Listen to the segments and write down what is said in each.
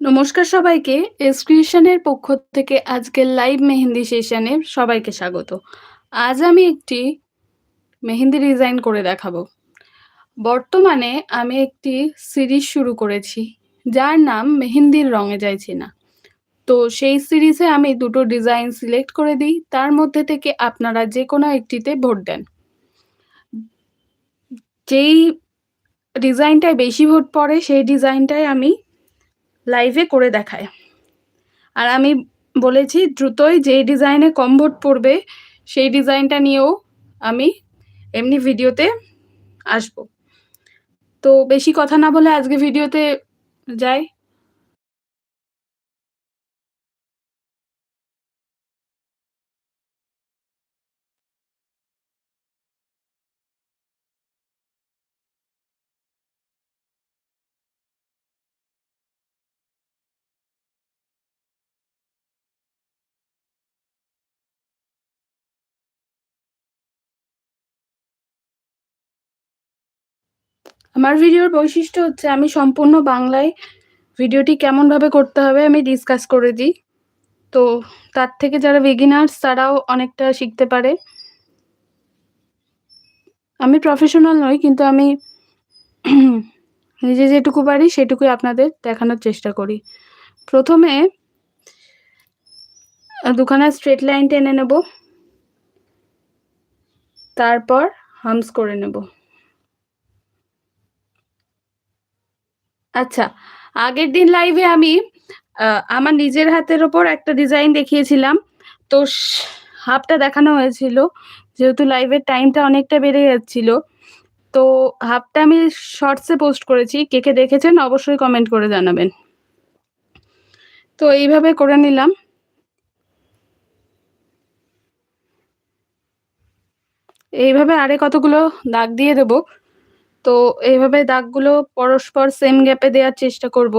নমস্কার সবাইকে। এক্সক্রিশনের পক্ষ থেকে আজকের লাইভ মেহেন্দি সেশনে সবাইকে স্বাগত। আজ আমি একটি মেহেন্দি ডিজাইন করে দেখাবো। বর্তমানে আমি একটি সিরিজ শুরু করেছি, যার নাম মেহেন্দির রঙে যাইছি না তো সেই সিরিজে আমি দুটো ডিজাইন সিলেক্ট করে দিই, তার মধ্যে থেকে আপনারা যে কোনো একটিতে ভোট দেন। যেই ডিজাইনটায় বেশি ভোট পড়ে, সেই ডিজাইনটাই আমি লাইভে করে দেখায়। আর আমি বলেছি দ্রুতই যে ডিজাইনে কম ভোট পড়বে, সেই ডিজাইনটা নিয়েও আমি এমনি ভিডিওতে আসব। তো বেশি কথা না বলে আজকে ভিডিওতে যাই। আমার ভিডিওর বৈশিষ্ট্য হচ্ছে আমি সম্পূর্ণ বাংলায় ভিডিওটি কেমনভাবে করতে হবে আমি ডিসকাস করে দিই। তো তার থেকে যারা বিগিনার্স তারাও অনেকটা শিখতে পারে। আমি প্রফেশনাল নই, কিন্তু আমি নিজে যেটুকু পারি সেটুকুই আপনাদের দেখানোর চেষ্টা করি। প্রথমে দুখানা স্ট্রেট লাইন টেনে নেব। তারপর হামস করে নেব। আচ্ছা আগের দিন লাইভে আমি আমার নিজের হাতের ওপর একটা ডিজাইন দেখিয়েছিলাম। তো হাফটা দেখানো হয়েছিল, যেহেতু লাইভের টাইমটা অনেকটা বেড়ে যাচ্ছিল। তো হাফটা আমি শর্টসে পোস্ট করেছি। কে কে দেখেছেন অবশ্যই কমেন্ট করে জানাবেন। তো এইভাবে করে নিলাম। এইভাবে আরে কতগুলো দাগ দিয়ে দেবো। তো এইভাবে দাগগুলো পরস্পর সেম গ্যাপে দেওয়ার চেষ্টা করব।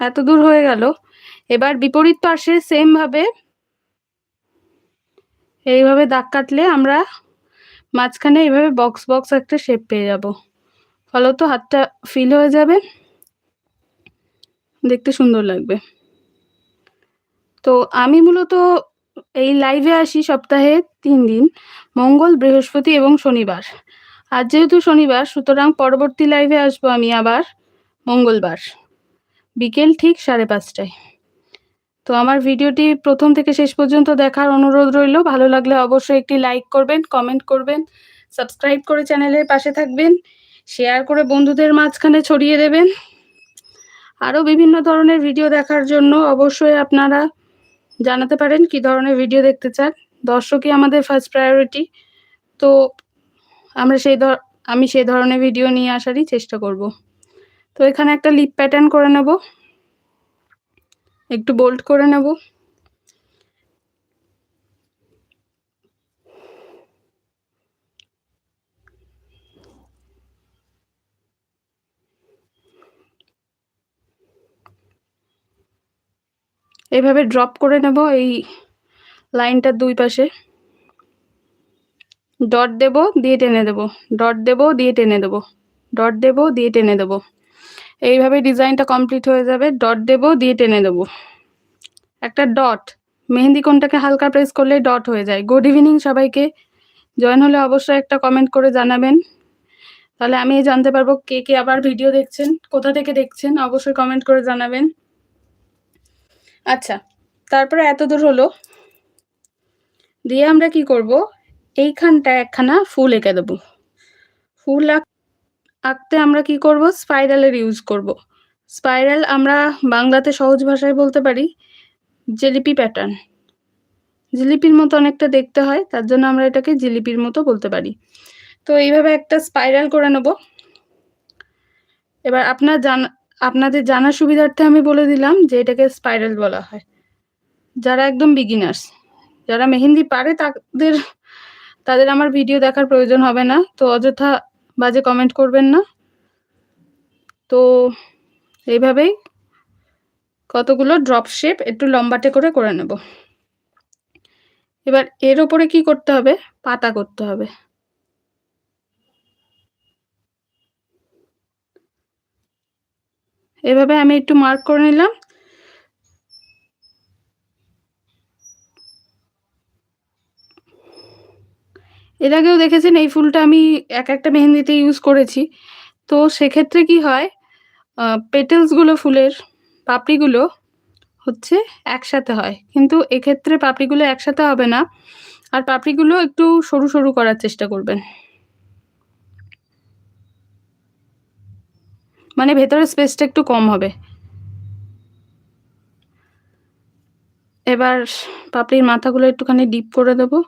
এত দূর হয়ে গেল। এবার বিপরীত পাশে সেম ভাবে এইভাবে দাগ কাটলে আমরা মাঝখানে এইভাবে বক্স বক্স একটা শেপ পেয়ে যাব। ফলত হাতটা ফিল হয়ে যাবে। দেখতে সুন্দর লাগবে। তো আমি মূলত এই লাইভে আসি সপ্তাহে তিন দিন, মঙ্গল, বৃহস্পতি এবং শনিবার। আজ যেহেতু শনিবার, সুতরাং পরবর্তী লাইভে আসব আমি আবার মঙ্গলবার, বিকেল ঠিক সাড়ে পাঁচটায়। তো আমার ভিডিওটি প্রথম থেকে শেষ পর্যন্ত দেখার অনুরোধ রইল। ভালো লাগলে অবশ্যই একটি লাইক করবেন কমেন্ট করবেন সাবস্ক্রাইব করে চ্যানেলের পাশে থাকবেন শেয়ার করে বন্ধুদের মাঝখানে ছড়িয়ে দেবেন। আরও বিভিন্ন ধরনের ভিডিও দেখার জন্য অবশ্যই আপনারা জানাতে পারেন কি ধরনের ভিডিও দেখতে চান। দর্শকই আমাদের ফার্স্ট প্রায়োরিটি তো আমরা সেই ধর, আমি সেই ধরনের ভিডিও নিয়ে আসারই চেষ্টা করব। তো এখানে একটা লিপ প্যাটার্ন করে নেব। একটু বোল্ড করে নেব। এইভাবে ড্রপ করে নেব, এই লাইনটার দুই পাশে। ডট দেব, দিয়ে টেনে দেব। ডট দেব, দিয়ে টেনে দেব। ডট দেব, দিয়ে টেনে দেব। এইভাবে ডিজাইনটা কমপ্লিট হয়ে যাবে। ডট দেব, দিয়ে টেনে দেব। একটা ডট মেহেন্দি কোনটাকে হালকা প্রেস করলে ডট হয়ে যায়। গুড ইভিনিং সবাইকে। জয়েন হলে অবশ্যই একটা কমেন্ট করে জানাবেন। তাহলে আমি জানতে পারব কে কে আবার ভিডিও দেখছেন, কোথা থেকে দেখছেন, অবশ্যই কমেন্ট করে জানাবেন। আচ্ছা তারপরে এত দূর হলো। দিয়ে আমরা কি করব? এইখানটা একখানা ফুল এঁকে দেবো। ফুল আঁকতে আমরা কি করব? স্পাইরালের ইউজ করব। স্পাইরাল আমরা বাংলাতে সহজ ভাষায় বলতে পারি জিলিপি প্যাটার্ন। জিলিপির মতো অনেকটা দেখতে হয়, তার জন্য আমরা এটাকে জিলিপির মতো বলতে পারি। তো এইভাবে একটা স্পাইরাল করে নেব। এবার আপনার জানা আপনাদের জানার সুবিধার্থে আমি বলে দিলাম যে এটাকে স্পাইরাল বলা হয়। যারা একদম বিগিনার্স যারা মেহেন্দি পারে তাদের তাদের আমার ভিডিও দেখার প্রয়োজন হবে না। তো অযথা বাজে কমেন্ট করবেন না। তো এইভাবেই কতগুলো ড্রপ শেপ একটু লম্বাটে করে করে নেব। এবার এর ওপরে কি করতে হবে? পাতা করতে হবে। এভাবে আমি একটু মার্ক করে নিলাম। এর আগেও দেখেছেন এই ফুলটা আমি এক একটা মেহেন্দিতে ইউজ করেছি। তো সেক্ষেত্রে কি হয় পেটেলসগুলো ফুলের পাপড়িগুলো হচ্ছে একসাথে হয়। কিন্তু এক্ষেত্রে পাপড়িগুলো একসাথে হবে না। আর পাপড়িগুলো একটু সরু সরু করার চেষ্টা করবেন। মানে ভেতরের স্পেসটা একটু কম হবে। এবার পাপড়ির মাথাগুলো একটুখানি ডিপ করে দেবো।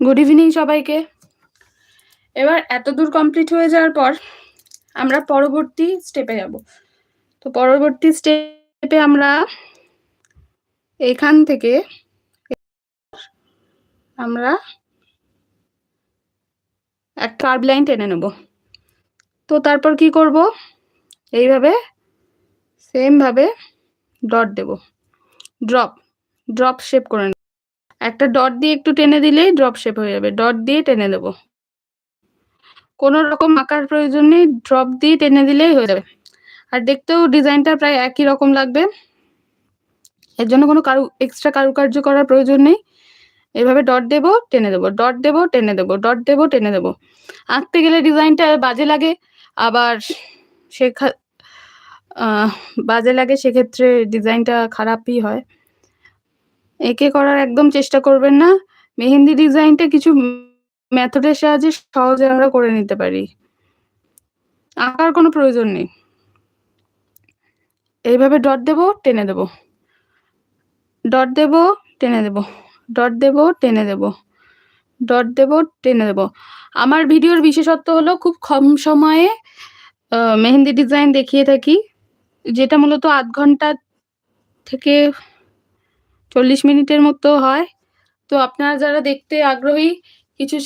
গুড ইভিনিং সবাইকে। এবার এত দূর কমপ্লিট হয়ে যাওয়ার পর আমরা পরবর্তী স্টেপে যাব। তো পরবর্তী স্টেপে আমরা এখান থেকে আমরা এক কার্ব লাইন টেনে নেব। তো তারপর কি করব? এইভাবে সেমভাবে ডট দেব। ড্রপ ড্রপ শেপ করে নেব। একটা ডট দিয়ে একটু টেনে দিলেই ড্রপ শেপ হয়ে যাবে। ডট দিয়ে টেনে দেব কোনো রকম আঁকার প্রয়োজন নেই ড্রপ দিয়ে টেনে দিলেই হয়ে যাবে। আর দেখতেও ডিজাইনটা প্রায় একই রকম লাগবে। এর জন্য কোনো কারু এক্সট্রা কারুকার্য করার প্রয়োজন নেই। এভাবে ডট দেব, টেনে দেবো ডট দেব, টেনে দেবো ডট দেব, টেনে দেবো। আঁকতে গেলে ডিজাইনটা বাজে লাগে, আবার শেখা বাজে লাগে, সেক্ষেত্রে ডিজাইনটা খারাপই হয়। একে করার একদম চেষ্টা করবেন না, মেহেন্দি ডিজাইনটা কিছু মেথডের সাহায্যে সহজে আমরা করে নিতে পারি। আঁকার কোনো প্রয়োজন নেই। এইভাবে ডট দেব, টেনে দেব। ডট দেব, টেনে দেব। ডট দেব, টেনে দেব। ডট দেব, টেনে দেব। আমার ভিডিওর বিশেষত্ব হলো খুব কম সময়ে মেহেন্দি ডিজাইন দেখিয়ে থাকি, যেটা মূলত আধ ঘণ্টা থেকে চল্লিশ মিনিটের মতো হয়। তো আপনারা যারা দেখতে আগ্রহী, কিছু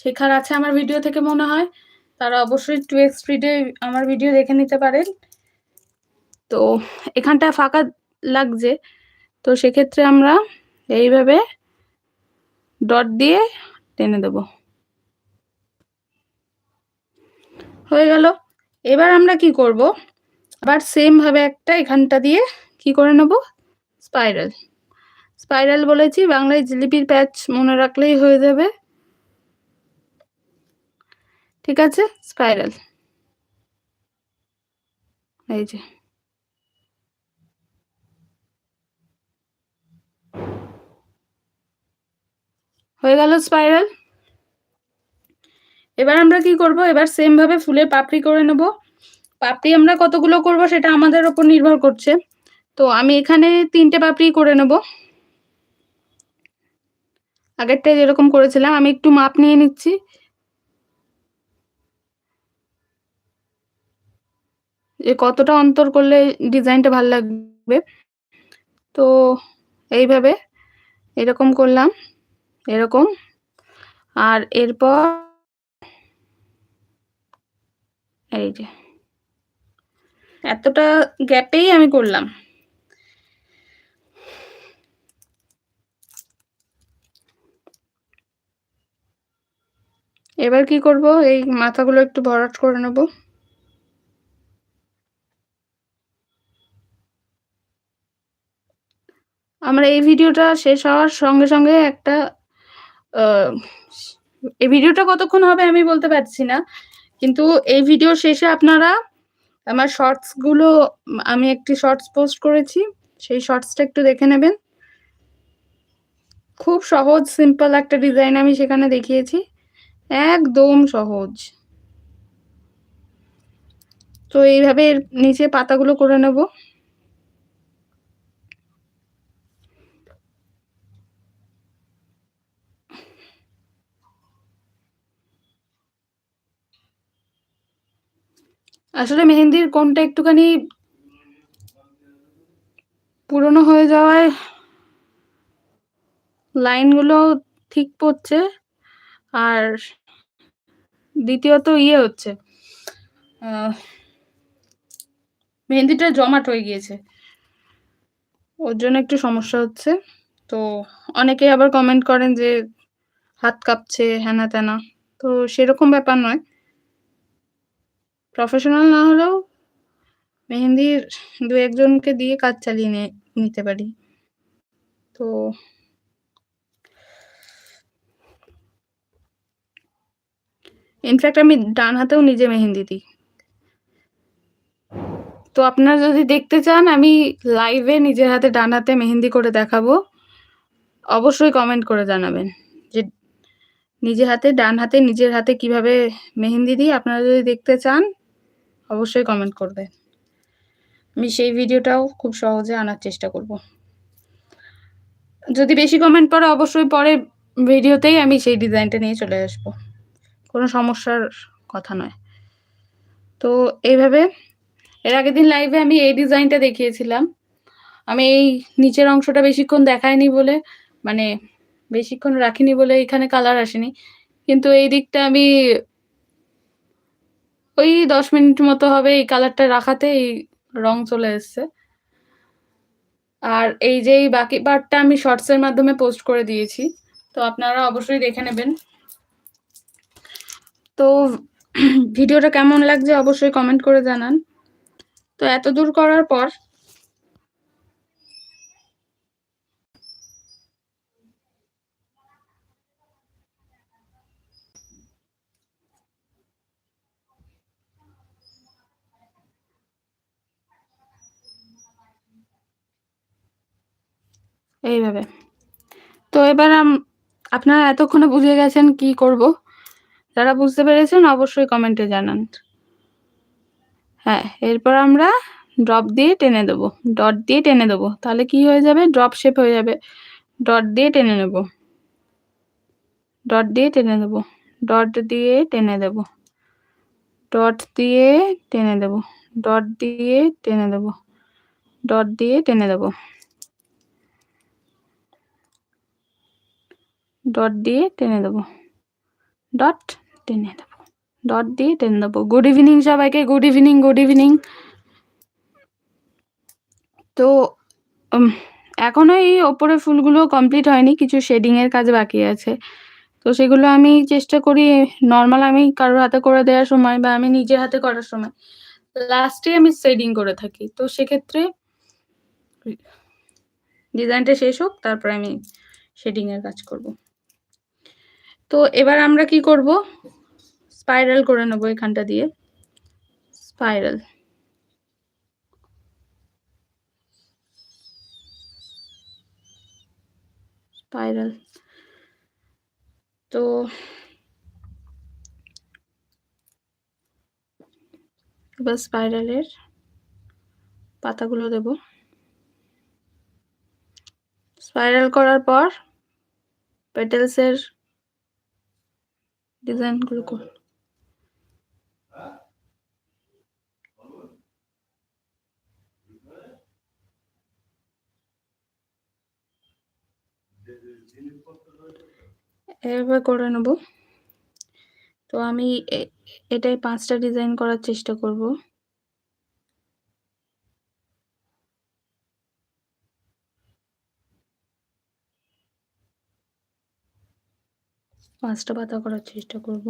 শেখার আছে আমার ভিডিও থেকে মনে হয়, তারা অবশ্যই টু এক্স স্পিডে আমার ভিডিও দেখে নিতে পারেন। তো এখানটা ফাঁকা লাগছে। তো সেক্ষেত্রে আমরা এইভাবে ডট দিয়ে টেনে দেব। হয়ে গেল। এবার আমরা কি করব? আবার সেম ভাবে একটা এখানটা দিয়ে কি করে নেব? স্পাইরাল। স্পাইরাল বলেছি, বাংলায় জিলিপির প্যাচ মনে রাখলেই হয়ে যাবে। ঠিক আছে, স্পাইরাল। এই যে। হয়ে গেল স্পাইরাল এবার আমরা কি করব? এবার সেম ভাবে ফুলের পাপড়ি করে নেব। পাপড়ি আমরা কতগুলো করব সেটা আমাদের উপর নির্ভর করছে। তো আমি এখানে তিনটে পাপড়ি করে নেব। আগেরটাই যেরকম করেছিলাম, আমি একটু মাপ নিয়ে নিচ্ছি। যে কতটা অন্তর করলে ডিজাইনটা ভালো লাগবে। তো এইভাবে এরকম করলাম। এরকম। আর এরপর এই যে। এতটা গ্যাপেই আমি করলাম। এবার কি করব? এই মাথাগুলো একটু ভরাট করে নেব। আমরা এই ভিডিওটা শেষ হওয়ার সঙ্গে সঙ্গে একটা এই ভিডিওটা কতক্ষণ হবে আমি বলতে পারছি না, কিন্তু এই ভিডিও শেষে আপনারা আমার শর্টসগুলো আমি একটি শর্টস পোস্ট করেছি, সেই শর্টসটা একটু দেখে নেবেন। খুব সহজ সিম্পল একটা ডিজাইন আমি সেখানে দেখিয়েছি, একদম সহজ। তো এইভাবে এর নিচে পাতাগুলো করে নেব। আসলে মেহেন্দির কোনটা একটুখানি পুরনো হয়ে যাওয়ায় লাইনগুলো ঠিক পড়ছে, আর দ্বিতীয়ত ইয়ে হচ্ছে মেহেন্দিটা জমাট হয়ে গিয়েছে, ওর জন্য একটু সমস্যা হচ্ছে, তো অনেকে আবার কমেন্ট করেন যে হাত কাঁপছে হ্যানা ত্যানা তো সেরকম ব্যাপার নয়। প্রফেশনাল না হলেও মেহেন্দির দু একজনকে দিয়ে কাজ চালিয়ে নিতে পারি। তো ইনফ্যাক্ট আমি ডান হাতেও নিজে মেহেন্দি দিই। তো আপনারা যদি দেখতে চান, আমি লাইভে নিজের হাতে ডান হাতে মেহেন্দি করে দেখাবো। অবশ্যই কমেন্ট করে জানাবেন যে নিজের হাতে, ডান হাতে, নিজের হাতে কীভাবে মেহেন্দি দিই। আপনারা যদি দেখতে চান অবশ্যই কমেন্ট করবেন আমি সেই ভিডিওটাও খুব সহজে আনার চেষ্টা করব। যদি বেশি কমেন্ট পড়ে অবশ্যই পরে ভিডিওতেই আমি সেই ডিজাইনটা নিয়ে চলে আসব। কোনো সমস্যার কথা নয়। তো এইভাবে এর আগের দিন লাইভে আমি এই ডিজাইনটা দেখিয়েছিলাম। আমি এই নিচের অংশটা বেশিক্ষণ দেখাইনি বলে মানে বেশিক্ষণ রাখিনি বলে এখানে কালার আসেনি। কিন্তু এই দিকটা আমি ওই দশ মিনিট মতো হবে এই কালারটা রাখাতে, এই রং চলে এসছে। আর এই যে এই বাকি পার্টটা আমি শর্টসের মাধ্যমে পোস্ট করে দিয়েছি, তো আপনারা অবশ্যই দেখে নেবেন। তো ভিডিওটা কেমন লাগছে অবশ্যই কমেন্ট করে জানান। তো এত দূর করার পর এইভাবে। তো এবার আপনারা এতক্ষণে বুঝে গেছেন কি করব। যারা বুঝতে পেরেছেন অবশ্যই কমেন্টে জানান। হ্যাঁ এরপর আমরা ড্রপ দিয়ে টেনে দেবো। ডট দিয়ে টেনে দেবো। তাহলে কি হয়ে যাবে? ড্রপ শেপ হয়ে যাবে। ডট দিয়ে টেনে নেব। ডট দিয়ে টেনে দেবো। ডট দিয়ে টেনে দেবো। ডট দিয়ে টেনে দেবো। ডট দিয়ে টেনে দেবো। ডট দিয়ে টেনে দেবো। ডট দিয়ে টেনে দেবো। ডট টেনে দেবো। ডট দিয়ে টেনে দেবো। গুড ইভিনিং সবাইকে। গুড ইভিনিং গুড ইভিনিং তো এখনও এই ওপরে ফুলগুলো কমপ্লিট হয়নি। কিছু শেডিংয়ের কাজ বাকি আছে। তো সেগুলো আমি চেষ্টা করি নর্মাল আমি কারোর হাতে করে দেওয়ার সময় বা আমি নিজের হাতে করার সময়। লাস্টে আমি শেডিং করে থাকি। তো সেক্ষেত্রে ডিজাইনটা শেষ হোক, তারপরে আমি শেডিংয়ের কাজ করব। তো এবার আমরা কি করব? স্পাইরাল করে নেব এখানটা দিয়ে। স্পাইরাল স্পাইরাল তো এবার স্পাইরালের পাতাগুলো দেব। স্পাইরাল করার পর পেটেলসের ডিজাইনগুলো কর এভাবে করে নেব। তো আমি এটাই পাঁচটা ডিজাইন করার চেষ্টা করব। পাঁচটা পাতা করার চেষ্টা করব।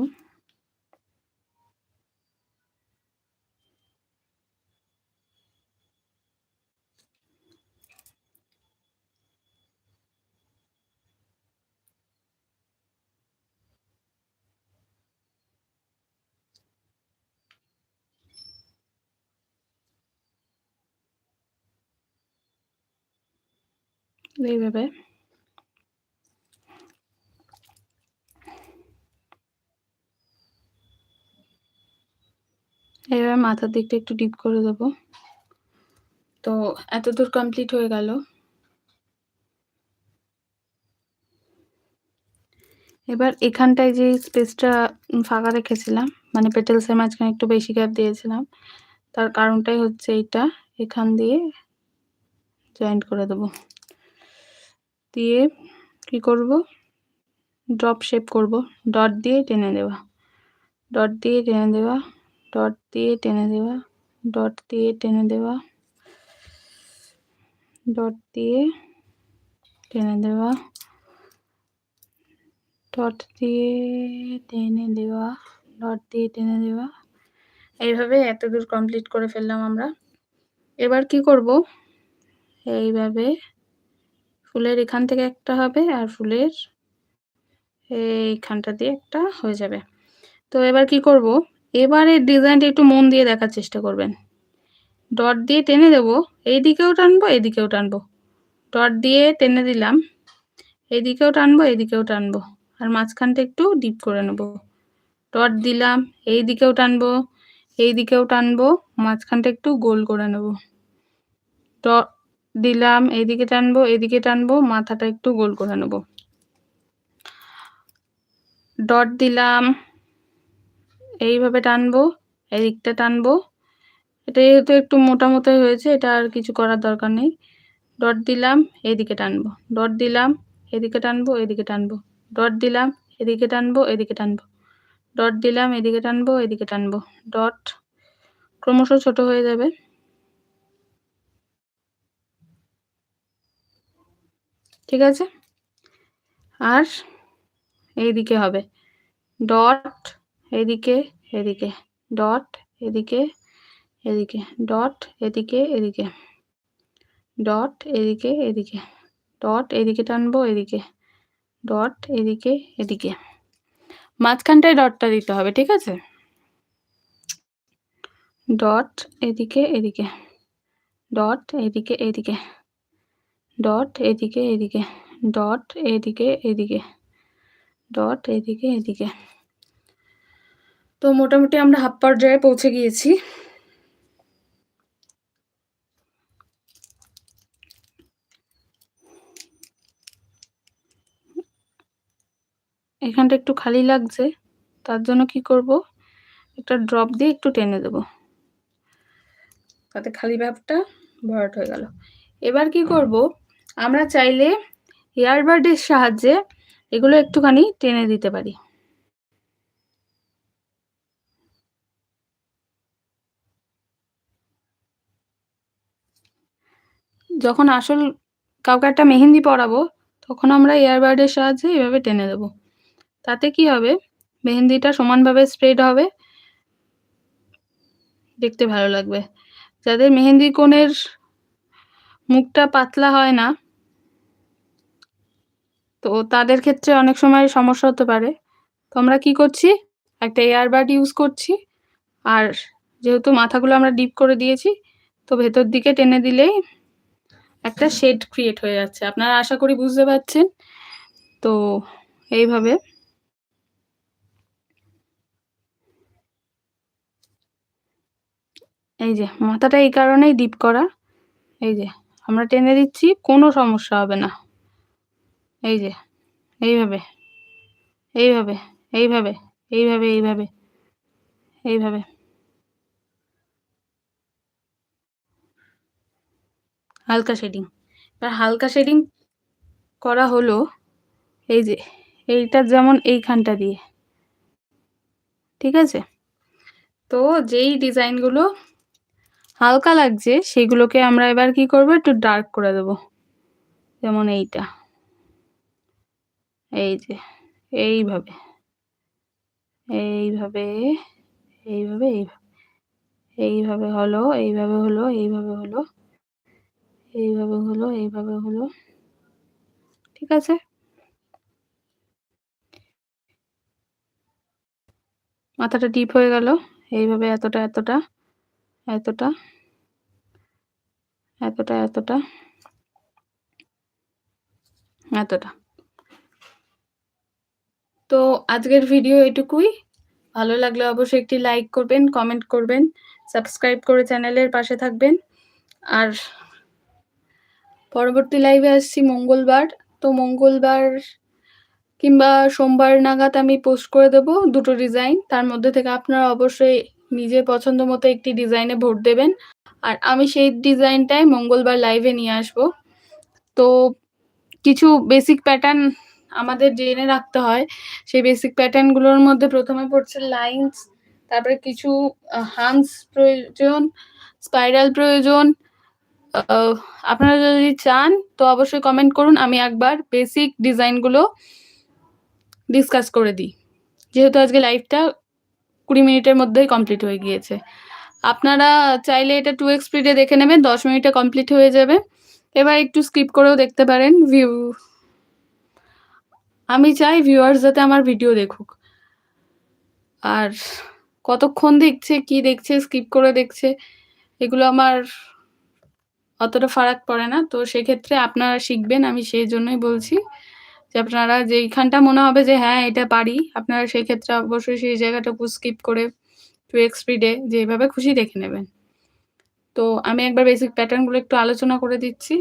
এইভাবে এইভাবে মাথার দিকটা একটু ডিপ করে দেব। তো এত দূর কমপ্লিট হয়ে গেল। এবার এখানটায় যে স্পেসটা ফাঁকা রেখেছিলাম মানে পেটেলসের মাঝখানে একটু বেশি গ্যাপ দিয়েছিলাম, তার কারণটাই হচ্ছে এইটা। এখান দিয়ে জয়েন্ট করে দেব। দিয়ে কি করব? ড্রপ শেপ করব। ডট দিয়ে টেনে দেওয়া। ডট দিয়ে টেনে দেওয়া। ডট দিয়ে টেনে দেওয়া ডট দিয়ে টেনে দেওয়া ডট দিয়ে টেনে দেওয়া ডট দিয়ে টেনে দেওয়া ডট দিয়ে টেনে দেওয়া এইভাবে এতদূর কমপ্লিট করে ফেললাম আমরা। এবার কি করব? এইভাবে ফুলের এখান থেকে একটা হবে আর ফুলের এইখানটা দিয়ে একটা হয়ে যাবে। তো এবার কি করব? এবারে ডিজাইনটা একটু মন দিয়ে দেখার চেষ্টা করবেন। ডট দিয়ে টেনে দেবো এই দিকেও টানবো এদিকেও টানবো। ডট দিয়ে টেনে দিলাম এদিকেও টানবো এদিকেও টানবো। আর মাঝখানটা একটু ডিপ করে নেব। ডট দিলাম এই দিকেও টানবো এই দিকেও টানবো, মাঝখানটা একটু গোল করে নেব। ডট দিলাম, এইদিকে টানবো এদিকে টানবো, মাথাটা একটু গোল করে নেব। ডট দিলাম এইভাবে টানবো, এদিকটা টানবো। এটা যেহেতু একটু মোটা হয়েছে, এটা আর কিছু করার দরকার নেই। ডট দিলাম, এদিকে টানবো। ডট দিলাম, এদিকে টানবো এদিকে টানবো। ডট দিলাম, এদিকে টানবো এদিকে টানবো। ডট দিলাম, এদিকে টানবো এদিকে টানবো। ডট ক্রমশ ছোট হয়ে যাবে। ঠিক আছে? আর এইদিকে হবে। ডট এদিকে এদিকে ডট এদিকে এদিকে ডট এদিকে এদিকে ডট এদিকে এদিকে ডট এদিকে টানবো, এদিকে ডট এদিকে এদিকে। মাঝখানটায় ডটটা দিতে হবে, ঠিক আছে? ডট এদিকে এদিকে ডট এদিকে এদিকে ডট এদিকে এদিকে ডট এদিকে এদিকে ডট এদিকে এদিকে। তো মোটামুটি আমরা হাফ পর্যায়ে পৌঁছে গিয়েছি। এখানটা একটু খালি লাগছে, তার জন্য কি করব? একটা ড্রপ দিয়ে একটু টেনে দেব। তাতে খালি ভাবটা ভরাট হয়ে গেল। এবার কি করব? আমরা চাইলে এয়ারবাডের সাহায্যে এগুলো একটুখানি টেনে দিতে পারি। যখন আসল কাউকে একটা মেহেন্দি পরাবো, তখন আমরা এয়ারবার্ডের সাহায্যে এভাবে টেনে দেব। তাতে কি হবে? মেহেন্দিটা সমানভাবে স্প্রেড হবে। দেখতে ভালো লাগবে। যাদের মেহেন্দি কোণের মুখটা পাতলা হয় না, তো তাদের ক্ষেত্রে অনেক সময় সমস্যা হতে পারে। তো আমরা কি করছি? একটা এয়ারবাড ইউজ করছি। আর যেহেতু মাথাগুলো আমরা ডিপ করে দিয়েছি, তো ভেতর দিকে টেনে দিলেই একটা শেড ক্রিয়েট হয়ে যাচ্ছে। আপনারা আশা করি বুঝতে পারছেন। তো এইভাবে। এই যে, মাথাটা এই কারণেই ডিপ করা। এই যে, আমরা টেনে দিচ্ছি, কোনো সমস্যা হবে না। এই যে, এইভাবে। এইভাবে এইভাবে এইভাবে এইভাবে এইভাবে। হালকা শেডিং। এবার হালকা শেডিং করা হলো এই যে এইটা যেমন এইখানটা দিয়ে। ঠিক আছে? তো যেই ডিজাইনগুলো হালকা লাগছে, সেগুলোকে আমরা এবার কি করব? একটু ডার্ক করে দেব। যেমন এইটা। এই যে, এইভাবে। এইভাবে এইভাবে এইভাবে। এইভাবে হলো এইভাবে হলো এইভাবে হলো। এইভাবে হলো এইভাবে হলো। ঠিক আছে? মাথাটা ডিপ হয়ে গেল। এইভাবে এতটা এতটা এতটা এতটা এতটা এতটা। তো আজকের ভিডিও এটুকুই। ভালো লাগলে অবশ্যই একটি লাইক করবেন কমেন্ট করবেন সাবস্ক্রাইব করে চ্যানেলের পাশে থাকবেন। আর পরবর্তী লাইভে আসছি মঙ্গলবার। তো মঙ্গলবার কিংবা সোমবার নাগাদ আমি পোস্ট করে দেব দুটো ডিজাইন তার মধ্যে থেকে আপনারা অবশ্যই নিজের পছন্দ মতো একটি ডিজাইনে ভোট দেবেন। আর আমি সেই ডিজাইনটাই মঙ্গলবার লাইভে নিয়ে আসব। তো কিছু বেসিক প্যাটার্ন আমাদের জেনে রাখতে হয়। সেই বেসিক প্যাটার্নগুলোর মধ্যে প্রথমে পড়ছে লাইন্স তারপরে কিছু হান্স প্রয়োজন স্পাইরাল প্রয়োজন আপনারা যদি চান, তো অবশ্যই কমেন্ট করুন। আমি একবার বেসিক ডিজাইনগুলো ডিসকাস করে দিই। যেহেতু আজকে লাইভটা কুড়ি মিনিটের মধ্যেই কমপ্লিট হয়ে গিয়েছে। আপনারা চাইলে এটা টু এক্স দেখে নেবেন, দশ মিনিটে কমপ্লিট হয়ে যাবে। এবার একটু স্কিপ করেও দেখতে পারেন ভিউ আমি চাই ভিউয়ার্স যাতে আমার ভিডিও দেখুক। আর কতক্ষণ দেখছে, কি দেখছে স্কিপ করে দেখছে, এগুলো আমার অতটা ফারাক পড়ে না। তো সেক্ষেত্রে আপনারা শিখবেন, আমি সেই জন্যই বলছি যে আপনারা যেইখানটা মনে হবে যে হ্যাঁ এটা পারি, আপনারা সেই ক্ষেত্রে অবশ্যই সেই জায়গাটাকে স্কিপ করে টু এক্স স্পিডে যেভাবে খুশি দেখে নেবেন। তো আমি একবার বেসিক প্যাটার্নগুলো একটু আলোচনা করে দিচ্ছি।